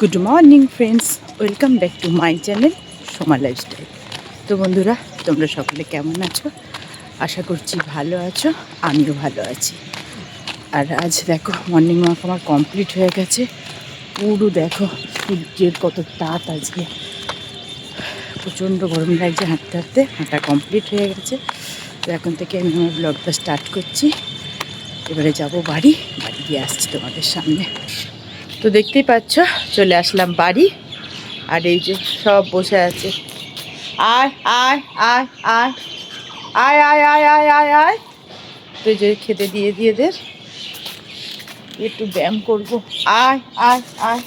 Good morning friends, welcome back to my channel Soma Lifestyle. তো বন্ধুরা, তোমরা সকলে কেমন আছো? আশা করছি ভালো আছো, আমিও ভালো আছি। আর আজ দেখো মর্নিং ওয়াক আমার কমপ্লিট হয়ে গেছে। পুরো দেখো, সূর্যের কত তাপ আজকে। প্রচণ্ড গরম লাগছে হাঁটতে হাঁটতে, হাঁটা কমপ্লিট হয়ে গেছে। তো এখন থেকে আমি আমার ব্লগটা স্টার্ট করছি। এবারে যাব বাড়ি বাড়ি গিয়ে আসছি তোমাদের সামনে। তো দেখতেই পাচ্ছ চলে আসলাম বাড়ি আর এই যে সব বসে আছে আয় আয় আয় আয় আয় আয় আয় আয় আয় আয় তো যে খেতে দিয়ে দিয়ে দের একটু ব্যায়াম করব আয় আয় আয়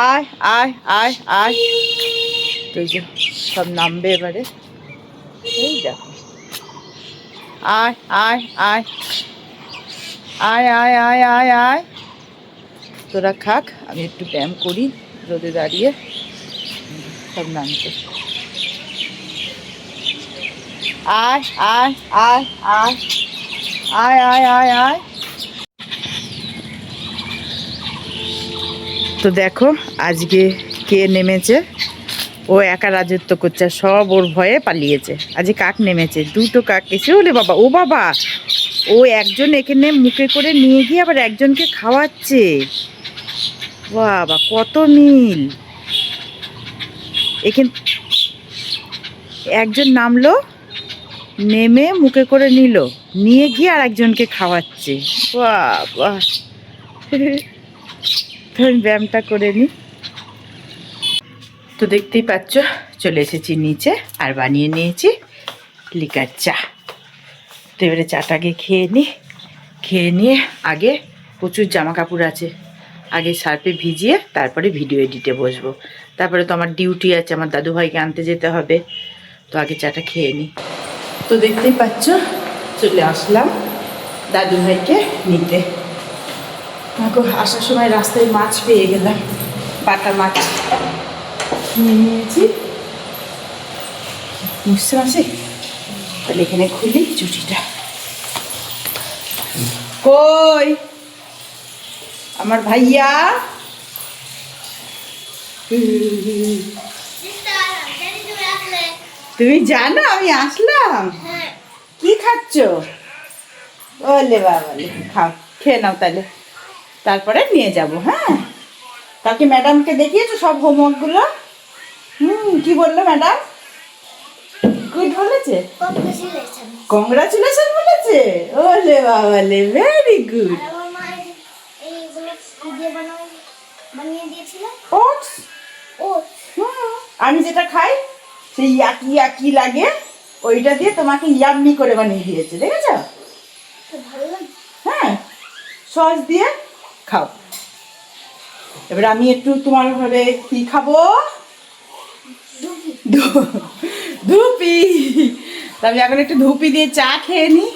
আয় আয় আয় আয় তো যে সব নামবে এবারে এই দেখো আয় আয় আয় আয় আয় আয় আয় আয়। তোরা খাক, আমি একটু ব্যায়াম করি, রোদে দাঁড়িয়ে। সব নামছে। আয় আয় আয় আয়। আয় আয় আয় আয়। তো দেখো, আজকে কে নেমেছে? ও একা রাজত্ব করছে সব ওর ভয়ে পালিয়েছে। আজকে কাক নেমেছে? দুটো কাক এসে ওলে বাবা, ও বাবা ও একজন এখানে মুখে করে নিয়ে গিয়ে আবার একজনকে খাওয়াচ্ছে। বাবা, কত মিল। এখান একজন নামলো, নেমে মুখে করে নিল, নিয়ে গিয়ে আর একজনকে খাওয়াচ্ছে ব্যায়ামটা করে নিই তো দেখতেই পাচ্ছ, চলে এসেছি নিচে, আর বানিয়ে নিয়েছি লিকার চা। তো এবারে চাটাকে খেয়ে নিই খেয়ে নিয়ে আগে প্রচুর জামা কাপড় আছে। আগে সার্ফে ভিজিয়ে তারপরে ভিডিও এডিটে বসবো। তারপরে তো আমার ডিউটি আছে, আমার দাদুভাইকে আনতে যেতে হবে। তো আগে চাটা খেয়ে নিই তো দেখতেই পাচ্ছ, চলে আসলাম দাদুভাইকে নিতে। দেখো, আসার সময় রাস্তায় মাছ পেয়ে গেলাম বাটা মাছ। নিয়ে নিয়েছি। বুঝতে পারছি? তাহলে এখানে খুলি চুটিটা কই? আমার ভাইয়া? তুমি জানো আমি আসলাম? কি খাচ্ছ? ওলে বাবালে খাও খেয়ে নাও তাহলে। তারপরে নিয়ে যাব হ্যাঁ? কালকে ম্যাডামকে দেখিয়েছো সব হোমওয়ার্কগুলো হুম কি বলল ম্যাডাম গুড বলেছে কংগ্রাচুলেশন বলেছে? ওলে বাবালে ভেরি গুড ওটস আমি যেটা খাই সেই ইয়াকি ইয়াকি লাগে ওইটা দিয়ে তোমাকে ইয়াম্মি করে বানিয়ে দিয়েছে দেখেছ? হ্যাঁ। সস দিয়ে খাও। এবার আমি একটু তোমার ঘরে কি খাব? ধুপি এখন একটু ধুপি দিয়ে চা খেয়ে নিই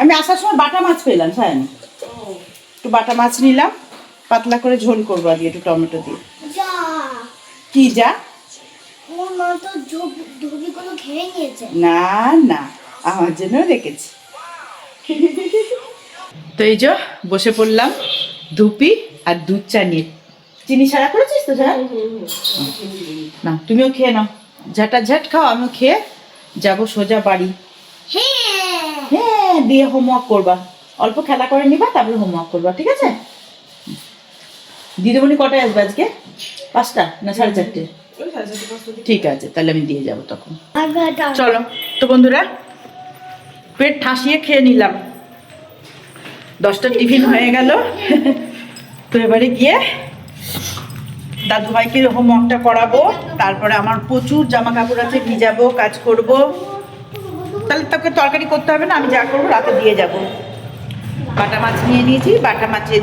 আমি আসার সময় বাটা মাছ পেলাম হ্যাঁ একটু বাটা মাছ নিলাম পাতলা করে ঝোল করব আজকে একটু টমেটো দিয়ে। কি যা? না না আমার জন্য রেখেছি। তো এই যে বসে পড়লাম ধুপি আর দুধ চা নিয়ে। চিনি ছাড়া করেছিস তো স্যার না তুমিও খেয়ে নাও। ঝাটা ঝাট খাও আমিও খেয়ে যাব সোজা বাড়ি। হ্যাঁ দিয়ে হোমওয়ার্ক করবা। অল্প খেলা করে নিবা, তারপরে হোমওয়ার্ক করবা, ঠিক আছে? দিদিমণি কটায় আসবে আজকে? পাঁচটা না সাড়ে চারটে? ঠিক আছে, তাহলে আমি দিয়ে যাব তখন। চলো, তো বন্ধুরা, পেট ঠাসিয়ে খেয়ে নিলাম। দশটা টিফিন হয়ে গেল। তো এবারে গিয়ে দাদু ভাইকে হোমওয়ার্কটা করাবো। তারপরে আমার প্রচুর জামা কাপড় আছে, ভিজাবো, কাজ করব। তাহলে তোকে তরকারি করতে হবে না, আমি যা করব রাতে দিয়ে যাব। বাটা মাছ নিয়ে নিয়েছি, বাটা মাছের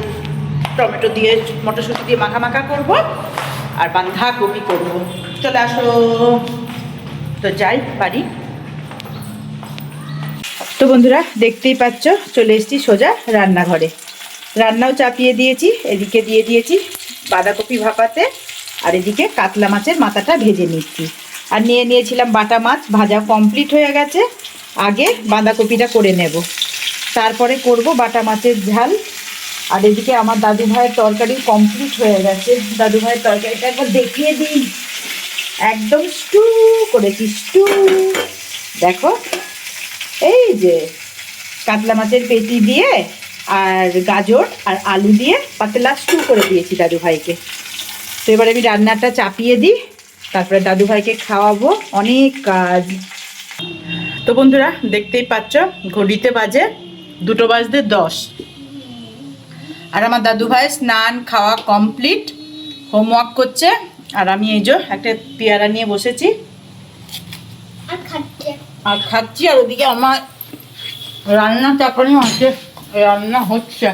টমেটো দিয়ে মটরশুঁটি দিয়ে মাখা মাখা করব, আর বাঁধাকপি করব। চলে আসো। তো যাই, বাড়ি। তো বন্ধুরা, দেখতেই পাচ্ছ, চলে এসেছি সোজা রান্নাঘরে। রান্নাও চাপিয়ে দিয়েছি, এদিকে দিয়ে দিয়েছি। বাঁধাকপি ভাপাতে আর এদিকে কাতলা মাছের মাথাটা ভেজে নিচ্ছি। আর নিয়ে নিয়েছিলাম বাটা মাছ, ভাজা কমপ্লিট হয়ে গেছে। আগে বাঁধাকপিটা করে নেব। তারপরে করব বাটা মাছের ঝাল। আর এদিকে আমার দাদু ভাইয়ের তরকারি কমপ্লিট হয়ে গেছে। দাদু ভাইয়ের তরকারিটা একবার দেখিয়ে দিই। একদম স্টু করেছি স্টু দেখো, এই যে কাতলা মাছের পেটি দিয়ে আর গাজর আর আলু দিয়ে পাতলা স্টু করে দিয়েছি দাদু ভাইকে তো এবার আমি রান্নাটা চাপিয়ে দিই তারপরে দাদু ভাইকে খাওয়াবো অনেক কাজ। তো বন্ধুরা দেখতেই পাচ্ছ ঘড়িতে বাজে দুটো বাজতে দশ। আর আমার দাদু ভাই স্নান খাওয়া কমপ্লিট হোমওয়ার্ক করছে আর আমি এই যে একটা পেয়ারা নিয়ে বসেছি। আর খাচ্ছি। আর ওদিকে আমার রান্না চাপানি আছে রান্না হচ্ছে।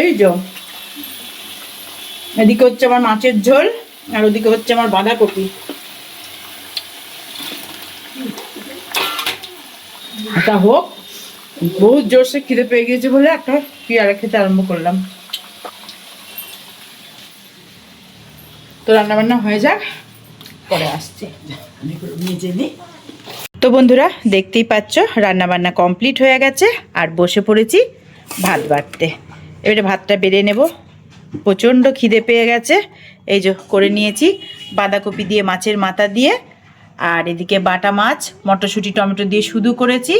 এই যে। এদিকে হচ্ছে আমার মাছের ঝোল, আর ওদিকে হচ্ছে আমার বাঁধাকপি। এটা হোক, বহুত জোরসে খিদে পেয়ে গিয়েছে বলে একটা পেয়ারা খেতে আরম্ভ করলাম। তো রান্নাবান্না হয়ে যাক, পরে আসছি। নিই। তো বন্ধুরা, দেখতেই পাচ্ছ রান্না বান্না কমপ্লিট হয়ে গেছে, আর বসে পড়েছি ভাত বাড়তে এবারে ভাতটা বেড়ে নেব। প্রচণ্ড খিদে পেয়ে গেছে। এই যে করে নিয়েছি বাঁধাকপি দিয়ে মাছের মাথা দিয়ে, আর এদিকে বাটা মাছ, মটরশুঁটি, টমেটো দিয়ে শুধু করেছি।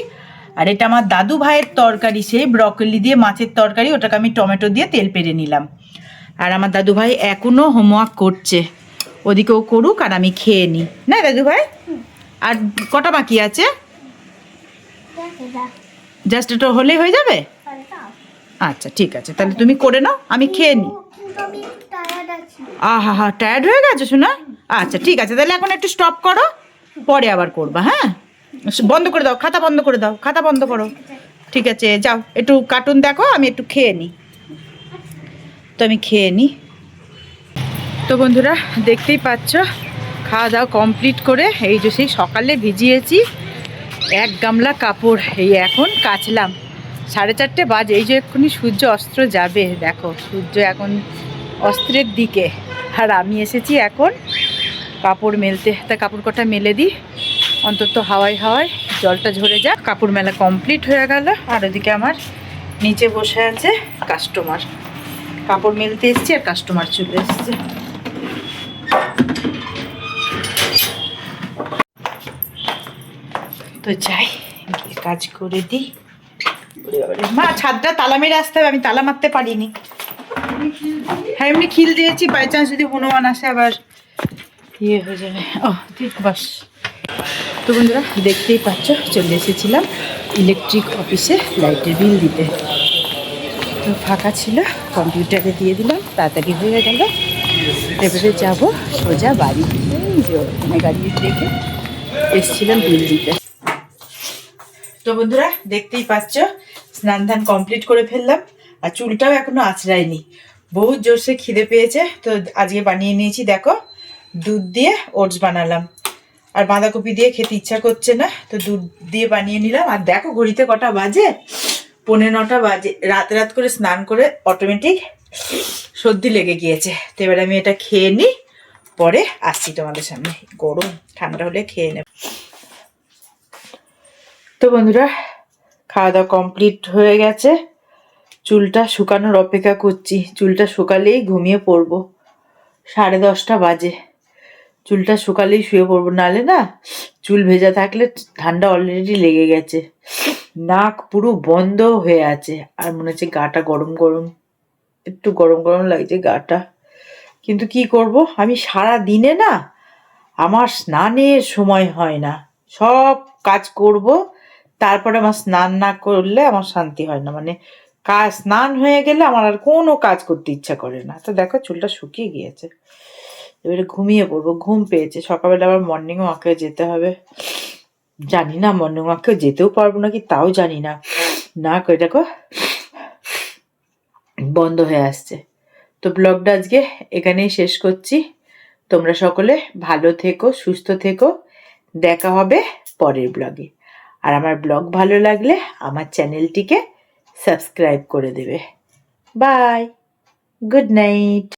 আর এটা আমার দাদু ভাইয়ের তরকারি, সেই ব্রকলি দিয়ে মাছের তরকারি, ওটাকে আমি টমেটো দিয়ে তেল পেরে নিলাম। আর আমার দাদু ভাই এখনও হোমওয়ার্ক করছে। ওদিকেও করুক আর আমি খেয়ে নিই। না, দাদু ভাই? আর কটা বাকি আছে? জাস্ট এটা হলেই হয়ে যাবে? আচ্ছা ঠিক আছে। তাহলে তুমি করে নাও, আমি খেয়ে নিই আহা, হা টায়ার্ড হয়ে গেছে শোনা আচ্ছা ঠিক আছে। তাহলে এখন একটু স্টপ করো, পরে আবার করবা হ্যাঁ? বন্ধ করে দাও, খাতা বন্ধ করে দাও, খাতা বন্ধ করো। ঠিক আছে, যাও। একটু কার্টুন দেখো, আমি একটু খেয়ে নিই তো আমি খেয়ে নিই তো বন্ধুরা, দেখতেই পাচ্ছ খাওয়া দাওয়া কমপ্লিট করে, এই যে সেই সকালে ভিজিয়েছি, এক গামলা কাপড়, এই এখন কাচলাম। সাড়ে চারটে বাজে, এই যে এক্ষুনি সূর্য অস্ত্র যাবে, দেখো, সূর্য এখন অস্ত্রের দিকে। আর আমি এসেছি এখন কাপড় মেলতে, তা কাপড় কটা মেলে দিই? অন্তত হাওয়ায় হাওয়ায় জলটা ঝরে যাক, কাপড় মেলা কমপ্লিট হয়ে গেল, আর ওদিকে আমার নিচে বসে আছে কাস্টমার কাপড় মেলতে এসছে আর কাস্টমার চলে এসছে। তো যাই কাজ করে দিই। মা, ছাদটা তালা মেরে আসতে হবে, আমি তালা মারতে পারিনি। হ্যাঁ এমনি খিল দিয়েছি বাই চান্স যদি হনুমান আসে আবার ইয়ে হয়ে যাবে। ও ঠিক, বাস। তো বন্ধুরা, দেখতেই পাচ্ছ, চলে এসেছিলাম ইলেকট্রিক অফিসে লাইটের বিল দিতে। তো ফাঁকা ছিল কম্পিউটারে দিয়ে দিলাম, তাড়াতাড়ি হয়ে গেল। এবারে যাব সোজা বাড়ি। যে, ওখানে গাড়ি রেখে এসেছিলাম বিল দিতে। তো বন্ধুরা, দেখতেই পাচ্ছ স্নান ধান কমপ্লিট করে ফেললাম, আর চুলটাও এখনও আঁচড়ায়নি। বহুত জোরসে খিদে পেয়েছে, তো আজকে বানিয়ে নিয়েছি, দেখো, দুধ দিয়ে ওটস বানালাম। আর বাঁধাকপি দিয়ে খেতে ইচ্ছা করছে না, তো দুধ দিয়ে বানিয়ে নিলাম। আর দেখো, ঘড়িতে কটা বাজে? পনেরো নটা বাজে, রাত রাত করে স্নান করে অটোমেটিক সর্দি লেগে গিয়েছে। তো এবার আমি এটা খেয়ে নিই পরে আসছি তোমাদের সামনে। গরম, ঠান্ডা হলে খেয়ে নেব। তো বন্ধুরা, খাওয়া দাওয়া কমপ্লিট হয়ে গেছে। চুলটা শুকানোর অপেক্ষা করছি। চুলটা শুকালেই ঘুমিয়ে পড়ব। সাড়ে দশটা বাজে। চুলটা শুকালেই শুয়ে পড়ব। নালে না, চুল ভেজা থাকলে ঠান্ডা অলরেডি লেগে গেছে। নাক পুরো বন্ধ হয়ে আছে। আর মনে হচ্ছে গাটা গরম গরম। একটু গরম গরম লাগছে গাটা। কিন্তু কি করব? আমি সারা দিনে না, আমার স্নানের সময় হয় না। সব কাজ করব। তারপরে আমার স্নান না করলে আমার শান্তি হয় না। মানে কাজ স্নান হয়ে গেলে আমার আর কোনো কাজ করতে ইচ্ছা করে না। তো দেখো চুলটা শুকিয়ে গিয়েছে। এবারে ঘুমিয়ে পড়ব, ঘুম পেয়েছে। সকালবেলা আবার মর্নিং ওয়াকে যেতে হবে। জানি না মর্নিং ওয়াকে যেতেও পারব নাকি, তাও জানি না। না করে দেখো, বন্ধ হয়ে আসছে। তো ব্লগটা আজকে এখানেই শেষ করছি। তোমরা সকলে ভালো থেকো, সুস্থ থেকো। দেখা হবে পরের ব্লগে আর আমার ব্লগ ভালো লাগলে আমার চ্যানেলটিকে সাবস্ক্রাইব করে দেবে। Bye good night